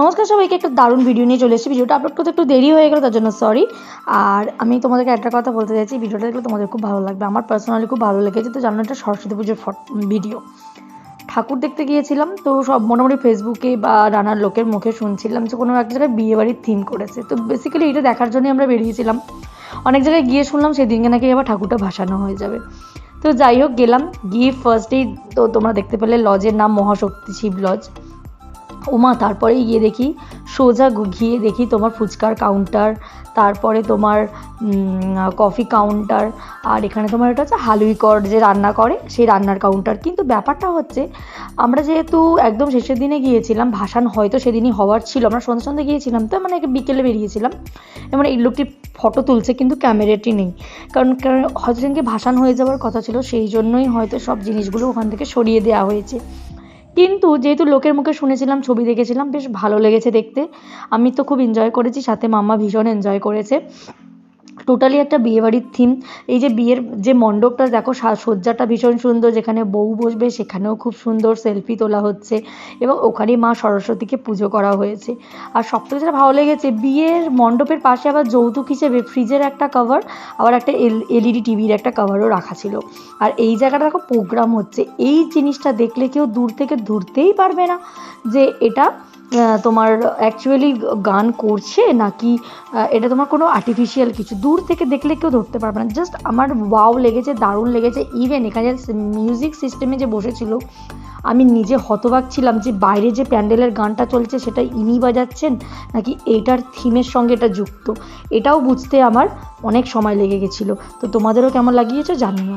নমস্কার সবাইকে, একটা দারুণ ভিডিও নিয়ে চলে এসেছি। ভিডিওটা আপলোড করতে একটু দেরি হয়ে গেলো, তার জন্য সরি আর আমি তোমাদেরকে একটা কথা বলতে চাইছি, ভিডিওটা দেখলে তোমাদের খুব ভালো লাগবে। আমার পার্সোনালি খুব ভালো লেগেছে, তো জানো এটা সরস্বতী পুজোর ভিডিও ঠাকুর দেখতে গিয়েছিলাম, তো সব মোটামুটি ফেসবুকে বা নানার লোকের মুখে শুনছিলাম যে কোনো এক জায়গায় বিয়ে বাড়ির থিম করেছে। তো বেসিক্যালি এটা দেখার জন্যই আমরা বেরিয়েছিলাম। অনেক জায়গায় গিয়ে শুনলাম সেদিনকে নাকি আবার ঠাকুরটা ভাসানো হয়ে যাবে। তো যাই হোক, গেলাম। গিয়ে ফার্স্টেই তো তোমরা দেখতে পেলে লজের নাম মহাশক্তি শিব লজ ওমা তারপরে গিয়ে দেখি সোজা গিয়ে দেখি তোমার ফুচকার কাউন্টার তারপরে তোমার কফি কাউন্টার আর এখানে তোমার এটা হচ্ছে হালুইকর যে রান্না করে, সেই রান্নার কাউন্টার কিন্তু ব্যাপারটা হচ্ছে, আমরা যেহেতু একদম শেষের দিনে গিয়েছিলাম, ভাসান হয়তো সেদিনই হওয়ার ছিল, আমরা সন্ধ্যে সন্ধ্যে গিয়েছিলাম তো মানে বিকেলে বেরিয়েছিলাম। এবার এই লোকটি ফটো তুলছে, কিন্তু ক্যামেরাটি নেই। কারণ কারণ হয়তো সেদিনকে ভাসান হয়ে যাওয়ার কথা ছিল, সেই জন্যই হয়তো সব জিনিসগুলো ওখান থেকে সরিয়ে দেওয়া হয়েছে। কিন্তু যেহেতু লোকের মুখে শুনেছিলাম, ছবি দেখেছিলাম, বেশ ভালো লেগেছে দেখতে। আমি তো খুব এনজয় করেছি, সাথে মাম্মা ভীষণ এনজয় করেছে। টোটালি একটা বিয়েবাড়ির থিম এই যে বিয়ের যে মণ্ডপটা, দেখো সা- সজ্জাটা ভীষণ সুন্দর, যেখানে বউ বসবে, সেখানেও খুব সুন্দর সেলফি তোলা হচ্ছে এবং ওখানে মা সরস্বতীকে পুজো করা হয়েছে। আর সবথেকে যেটা ভালো লেগেছে, বিয়ের মণ্ডপের পাশে আবার যৌতুক হিসেবে ফ্রিজের একটা কভার আবার একটা এল এলইডি টিভির একটা কভারও রাখা ছিল। আর এই জায়গাটা দেখো প্রোগ্রাম হচ্ছে। এই জিনিসটা দেখলে কেউ দূর থেকে ধরতেই পারবে না যে এটা তোমার অ্যাকচুয়ালি গান করছে নাকি এটা তোমার কোনো আর্টিফিশিয়াল কিছু? দূর থেকে দেখলে কেউ ধরতে পারবে না। জাস্ট আমার ওয়াও লেগেছে, দারুণ লেগেছে। ইভেন এখানে মিউজিক সিস্টেমে যে বসেছিল, আমি নিজে হতবাক ছিলাম যে বাইরে যে প্যান্ডেলের গানটা চলছে, সেটা ইনি বাজাচ্ছেন নাকি এটার থিমের সঙ্গে এটা যুক্ত? এটাও বুঝতে আমার অনেক সময় লেগে গেছিল। তো তোমাদেরও কেমন লাগিয়েছে জানিও।